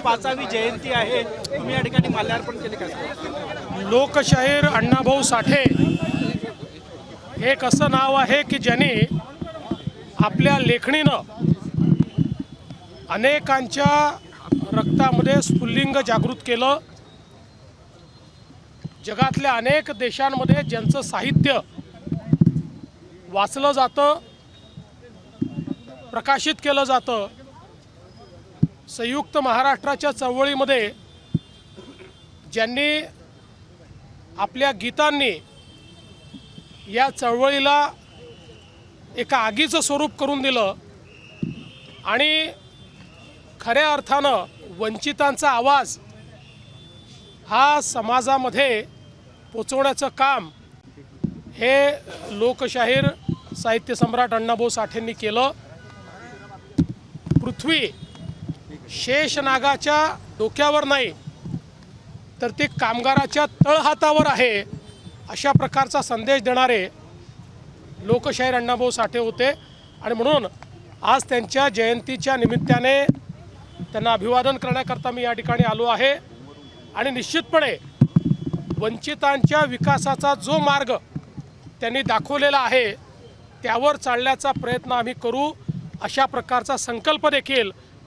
पाचावी जयंती आहे. तुम्ही या ठिकाणी माल्यार्पण केले का? लोकशाहीर अण्णाभाऊ साठे. हे एक असं नाव आहे की ज्यांनी आपल्या लेखणीनं अनेकांच्या रक्तामध्ये स्फुल्लिंग जागृत केलं. जगातल्या अनेक देशांमध्ये ज्यांचं साहित्य वाचलं जातं प्रकाशित केलं जातं संयुक्त महाराष्ट्राच्या चळवळीमध्ये ज्यांनी आपल्या गीतांनी या चळवळीला एका आगीचं स्वरूप करून दिलं आणि खऱ्या अर्थानं वंचितांचा आवाज हा समाजामध्ये पोचवण्याचं काम हे लोकशाहीर साहित्य सम्राट अण्णाभाऊ साठेंनी केलं. पृथ्वी शेषनागाच्या डोक्यावर नाही तर ते कामगाराच्या तळहातावर आहे अशा प्रकारचा संदेश देणारे लोकशाहीर अण्णाभाऊ साठे होते. आणि म्हणून आज त्यांच्या जयंतीच्या निमित्ताने त्यांना अभिवादन करण्याकरता मी या ठिकाणी आलो आहे. आणि निश्चितपणे वंचितांच्या विकासाचा जो मार्ग त्यांनी दाखवलेला आहे त्यावर चालण्याचा प्रयत्न आम्ही करू अशा प्रकारचा संकल्प देखील